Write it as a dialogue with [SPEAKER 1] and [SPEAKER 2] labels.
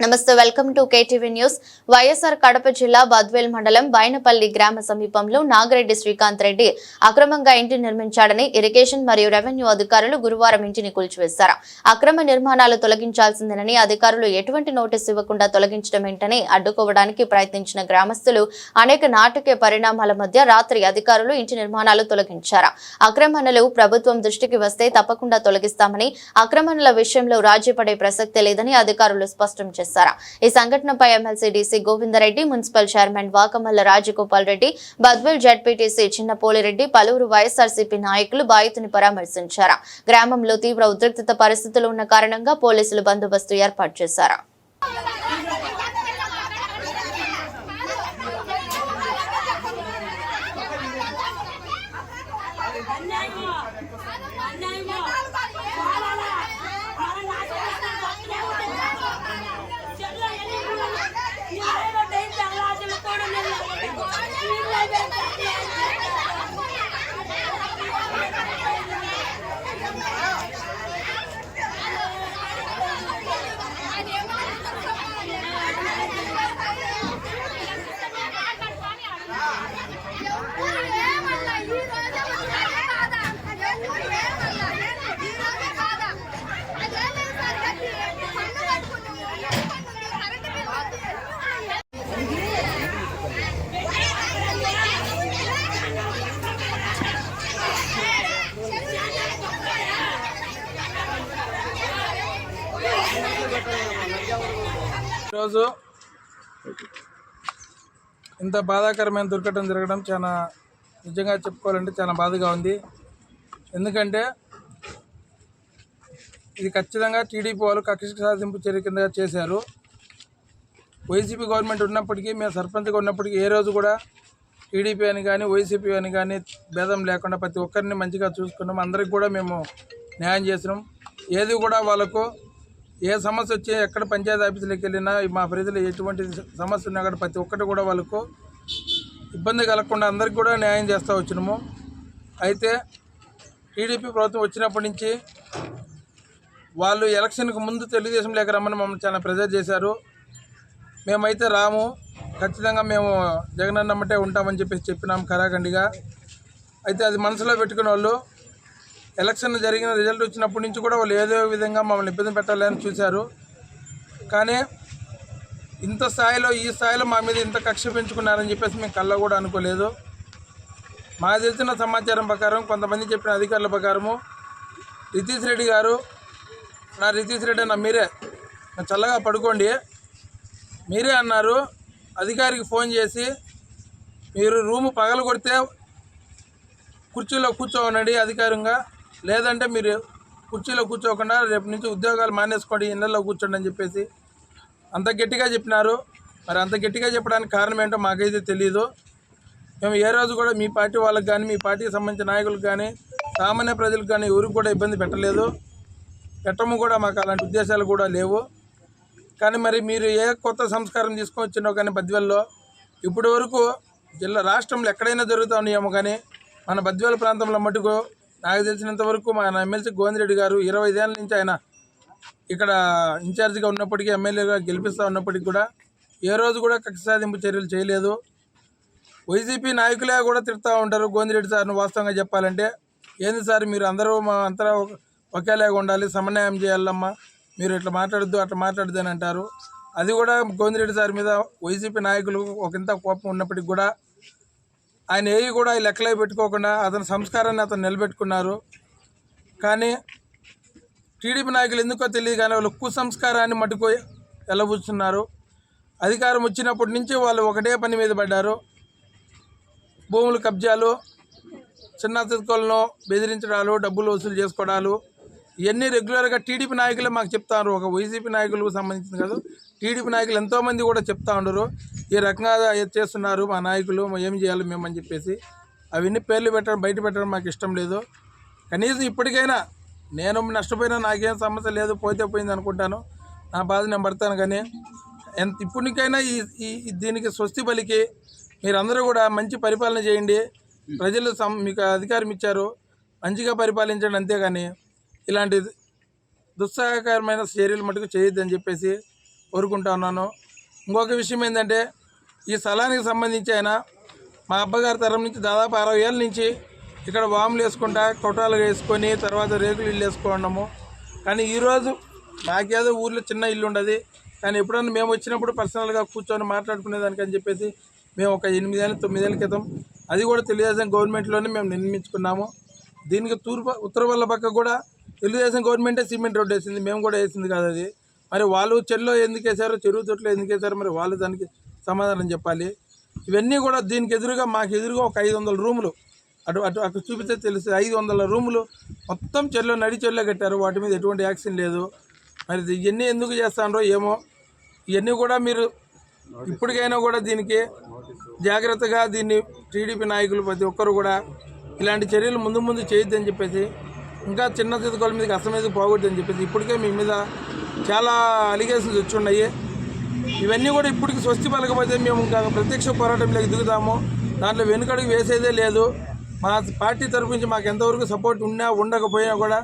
[SPEAKER 1] నమస్తే welcome to KTV news. YSR Kadapa జిల్లా బద్వేల్ మండలం బైనపల్లి గ్రామ సమీపంలో నాగిరెడ్డి శ్రీకాంత్ రెడ్డి అక్రమంగా ఇంటి నిర్మించాడని ఇరిగేషన్ మరియు రెవెన్యూ అధికారులు గురువారం ఇంటిని కూల్చివేశారు. అక్రమ నిర్మాణాలు తొలగించాల్సిందేనని అధికారులు ఎటువంటి నోటీసు ఇవ్వకుండా తొలగించడం ఏంటని అడ్డుకోవడానికి ప్రయత్నించిన గ్రామస్తులు అనేక నాటకీయ పరిణామాల మధ్య రాత్రి అధికారులు ఇంటి నిర్మాణాలు తొలగించారు. అక్రమణలు ప్రభుత్వం దృష్టికి వస్తే తప్పకుండా తొలగిస్తామని అక్రమణల విషయంలో రాజీ పడే ప్రసక్తే లేదని అధికారులు స్పష్టం చేశారు. ఈ సంఘటనపై MLC DC Govindareddy municipal chairman Vakamalla Rajagopal Reddy Badvel ZPTC చిన్న పోలిరెడ్డి పలువురు వైఎస్ఆర్సీపీ నాయకులు బాధితుని పరామర్శించారు. గ్రామంలో తీవ్ర ఉద్రిక్తత పరిస్థితులు ఉన్న కారణంగా పోలీసులు బందోబస్తు ఏర్పాటు చేశారు.
[SPEAKER 2] ఈరోజు ఇంత బాధాకరమైన దుర్ఘటన జరగడం చాలా నిజంగా చెప్పుకోవాలంటే చాలా బాధగా ఉంది. ఎందుకంటే ఇది ఖచ్చితంగా టీడీపీ వాళ్ళు కక్ష సాధింపు చర్య కింద చేశారు. వైసీపీ గవర్నమెంట్ ఉన్నప్పటికీ మేము సర్పంచ్గా ఉన్నప్పటికీ ఏ రోజు కూడా టీడీపీ అని కానీ వైసీపీ అని కానీ భేదం లేకుండా ప్రతి ఒక్కరిని మంచిగా చూసుకున్నాం. అందరికి కూడా మేము న్యాయం చేసినాం. ఏది కూడా వాళ్ళకు ఏ సమస్య వచ్చి ఎక్కడ పంచాయతీ ఆఫీసులకు వెళ్ళినా మా ప్రజలు ఎటువంటి సమస్య ఉన్నా కూడా ప్రతి ఒక్కటి కూడా వాళ్ళకు ఇబ్బంది కలగకుండా అందరికి కూడా న్యాయం చేస్తూ వచ్చినాము. అయితే టీడీపీ ప్రభుత్వం వచ్చినప్పటి నుంచి వాళ్ళు ఎలక్షన్కి ముందు తెలుగుదేశం లేక రమ్మని మమ్మల్ని చాలా ప్రెజర్ చేశారు. మేమైతే రాము. ఖచ్చితంగా మేము జగనన్నమ్మటే ఉంటామని చెప్పేసి చెప్పినాం కరాఖండిగా. అయితే అది మనసులో పెట్టుకున్న వాళ్ళు ఎలక్షన్ జరిగిన రిజల్ట్ వచ్చినప్పటి నుంచి కూడా వాళ్ళు ఏదో విధంగా మమ్మల్ని ఇబ్బంది పెట్టాలని చూశారు. కానీ ఇంత స్థాయిలో ఈ స్థాయిలో మా మీద ఇంత కక్ష పెంచుకున్నారని చెప్పేసి మేము కళ్ళ కూడా అనుకోలేదు. మాకు తెలిసిన సమాచారం ప్రకారం కొంతమంది చెప్పిన అధికారుల ప్రకారము రితీష్ రెడ్డి గారు నా రితీష్ రెడ్డి అన్న మీరే చల్లగా పడుకోండి. మీరే అన్నారు. అధికారికి ఫోన్ చేసి మీరు రూము పగలు కొడితే కుర్చీలో కూర్చోనండి అధికారంగా లేదంటే మీరు కుర్చీలో కూర్చోకుండా రేపు నుంచి ఉద్యోగాలు మానేసుకోండి ఇళ్ళల్లో కూర్చోండి అని చెప్పేసి అంత గట్టిగా చెప్పినారు. మరి అంత గట్టిగా చెప్పడానికి కారణం ఏంటో మాకైతే తెలియదు మేము ఏ రోజు కూడా మీ పార్టీ వాళ్ళకి కానీ మీ పార్టీకి సంబంధించిన నాయకులకు కానీ సామాన్య ప్రజలకు కానీ ఎవరికి కూడా ఇబ్బంది పెట్టలేదు. పెట్టము కూడా మాకు అలాంటి ఉద్దేశాలు కూడా లేవు. కానీ మరి మీరు ఏ కొత్త సంస్కారం తీసుకొచ్చినో కానీ బద్వెల్లో ఇప్పటి వరకు జిల్లా రాష్ట్రంలో ఎక్కడైనా జరుగుతూ ఉన్నాయేమో కానీ మన బద్వేల ప్రాంతంలో మటుకు నాకు తెలిసినంత వరకు మన ఎమ్మెల్సీ గోవిందరెడ్డి గారు ఇరవై ఐదేళ్ళ నుంచి ఆయన ఇక్కడ ఇన్ఛార్జిగా ఉన్నప్పటికీ ఎమ్మెల్యేగా గెలిపిస్తూ ఉన్నప్పటికీ కూడా ఏ రోజు కూడా కక్ష సాధింపు చర్యలు చేయలేదు. వైసీపీ నాయకులే కూడా తిరుగుతూ ఉంటారు గోవిందరెడ్డి సార్ను వాస్తవంగా చెప్పాలంటే. ఏంది సార్ మీరు అందరూ మా అంతరా ఒకేలాగా ఉండాలి సమన్వయం చేయాలమ్మా మీరు ఇట్లా మాట్లాడద్దు అట్లా మాట్లాడద్దు అని అంటారు. అది కూడా గోవిందరెడ్డి సార్ మీద వైసీపీ నాయకులు ఒకంత కోపం ఉన్నప్పటికీ కూడా ఆయన ఏవి కూడా లెక్కలే పెట్టుకోకుండా అతని సంస్కారాన్ని అతను నిలబెట్టుకున్నారు. కానీ టీడీపీ నాయకులు ఎందుకో తెలియదు కానీ వాళ్ళు కుసంస్కారాన్ని మట్టుకు వెళ్ళబుచ్చున్నారు అధికారం వచ్చినప్పటి నుంచి వాళ్ళు ఒకటే పని మీద పడ్డారు. భూములు కబ్జాలు చిన్న చిత్కోలను బెదిరించడాలు డబ్బులు వసూలు చేసుకోవడాలు ఇవన్నీ రెగ్యులర్గా టీడీపీ నాయకులే మాకు చెప్తారు ఒక వైసీపీ నాయకులకు సంబంధించింది కాదు. టీడీపీ నాయకులు ఎంతోమంది కూడా చెప్తా ఉండరు ఈ రకంగా చేస్తున్నారు మా నాయకులు? ఏం చేయాలి మేము అని చెప్పేసి. అవన్నీ పేర్లు పెట్టడం బయట పెట్టడం మాకు ఇష్టం లేదు. కనీసం ఇప్పటికైనా నేను నష్టపోయినా నాకేం సమస్య లేదు పోతే పోయింది అనుకుంటాను. నా బాధ నేను పడతాను కానీ ఎంత ఇప్పటికైనా ఈ ఈ దీనికి స్వస్తి పలికి మీరందరూ కూడా మంచి పరిపాలన చేయండి. ప్రజలు సం- మీకు అధికారం ఇచ్చారు. మంచిగా పరిపాలించండి అంతేగాని ఇలాంటి దుస్సాహకరమైన చర్యలు మటుకు చేయొద్దని చెప్పేసి కోరుకుంటా ఉన్నాను. ఇంకొక విషయం ఏంటంటే ఈ స్థలానికి సంబంధించి ఆయన మా అబ్బగారి తరం నుంచి దాదాపు అరవై ఏళ్ళ నుంచి ఇక్కడ వాములు వేసుకుంటా కొట్టాలు వేసుకొని తర్వాత రేకులు ఇల్లు వేసుకోవడము కానీ ఈరోజు నాకేదో ఊర్లో చిన్న ఇల్లు ఉండదు. కానీ ఎప్పుడన్నా మేము వచ్చినప్పుడు పర్సనల్గా కూర్చొని మాట్లాడుకునేదానికి అని చెప్పేసి మేము ఒక ఎనిమిదేళ్ళ తొమ్మిదేళ్ళ క్రితం అది కూడా తెలుగుదేశం గవర్నమెంట్లోనే మేము నిర్మించుకున్నాము. దీనికి తూర్పు ఉత్తర వల్ల పక్క కూడా తెలుగుదేశం గవర్నమెంటే సిమెంట్ రోడ్ వేసింది మేము కూడా వేసింది కాదు అది. మరి వాళ్ళు చెల్లో ఎందుకు వేశారో చెరువు తొట్లో ఎందుకు వేశారో మరి వాళ్ళు దానికి సమాధానం చెప్పాలి. ఇవన్నీ కూడా దీనికి ఎదురుగా మాకు ఎదురుగా ఒక ఐదు వందల రూములు. అటు అటు అక్కడ చూపిస్తే తెలుసు ఐదు వందల రూములు మొత్తం చెల్లో నడి చెల్లో కట్టారు. వాటి మీద ఎటువంటి యాక్షన్ లేదు. మరి ఇవన్నీ ఎందుకు చేస్తానో ఏమో ఇవన్నీ కూడా మీరు ఇప్పటికైనా కూడా దీనికి జాగ్రత్తగా దీన్ని టీడీపీ నాయకులు ప్రతి ఒక్కరు కూడా ఇలాంటి చర్యలు ముందు ముందు చేయొద్దని చెప్పేసి ఇంకా చిన్న చితకోల మీదకి అసలు మీద అని చెప్పేసి ఇప్పటికే మీ మీద చాలా అలిగేషన్స్ వచ్చి ఉన్నాయి. ఇవన్నీ కూడా ఇప్పటికి స్వస్తి పలకపోతే మేము ఇంకా ప్రత్యక్ష పోరాటంలోకి దిగుతాము దాంట్లో వెనుకడుగు వేసేదే లేదు. మా పార్టీ తరపు నుంచి మాకు ఎంతవరకు సపోర్ట్ ఉన్నా ఉండకపోయినా కూడా